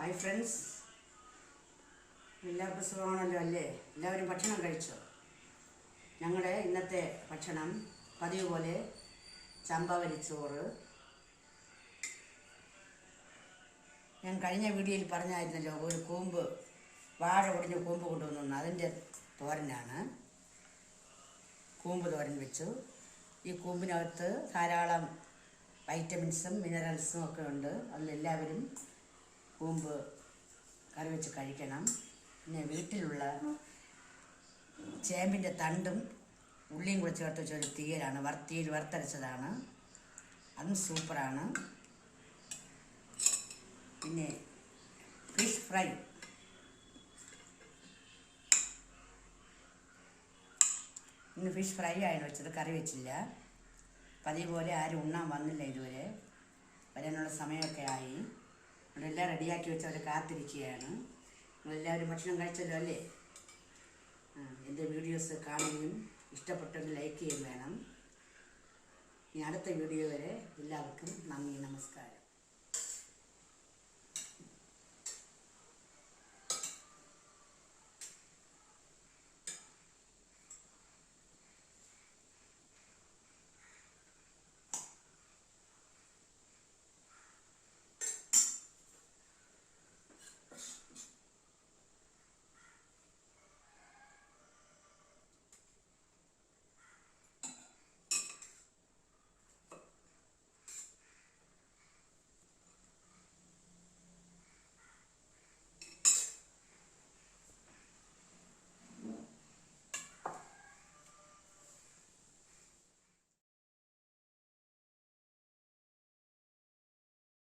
Hi friends എല്ലാവർക്കും സുഖമാണല്ലോ അല്ലേ? എല്ലാവരും ഭക്ഷണം കഴിച്ചോ? ഞങ്ങളുടെ ഇന്നത്തെ ഭക്ഷണം പതിവ് പോലെ ചമ്പവരിച്ചോറ് ഞാൻ കഴിഞ്ഞ വീഡിയോയിൽ പറഞ്ഞായിരുന്നല്ലോ ഒരു കൂമ്പ് വാഴ ഒടിഞ്ഞ കൂമ്പ് കൊണ്ടുവന്നു. അതിന്റെ തോരനാണ്. കൂമ്പ് തോരൻ വെച്ചു. ഈ കൂമ്പിനകത്ത് ധാരാളം വൈറ്റമിൻസും മിനറൽസും ഒക്കെ ഉണ്ട്. അതിലെല്ലാവരും കൂമ്പ് കറി വെച്ച് കഴിക്കണം. പിന്നെ വീട്ടിലുള്ള ചേമ്പിന്റെ തണ്ടും ഉള്ളിയും കൂടെ ചേർത്ത് വെച്ച ഒരു തീയലാണ്. വറുത്തിയിൽ വറുത്തരച്ചതാണ്. അതും സൂപ്പറാണ്. പിന്നെ ഫിഷ് ഫ്രൈ ഇന്ന് ഫിഷ് ഫ്രൈ ആണ് വെച്ചത്. കറി വെച്ചില്ല. പതിവ് പോലെ ആരും ഉണ്ണാൻ വന്നില്ല ഇതുവരെ. വരാനുള്ള സമയമൊക്കെ ആയി. നമ്മളെല്ലാം റെഡിയാക്കി വെച്ച് അവർ കാത്തിരിക്കുകയാണ്. നിങ്ങളെല്ലാവരും ഭക്ഷണം കഴിച്ചല്ലോ അല്ലേ? എന്റെ വീഡിയോസ് കാണുകയും ഇഷ്ടപ്പെട്ടെങ്കിൽ ലൈക്ക് ചെയ്യുകയും വേണം. ഇനി അടുത്ത വീഡിയോ വരെ എല്ലാവർക്കും നന്ദി നമസ്കാരം.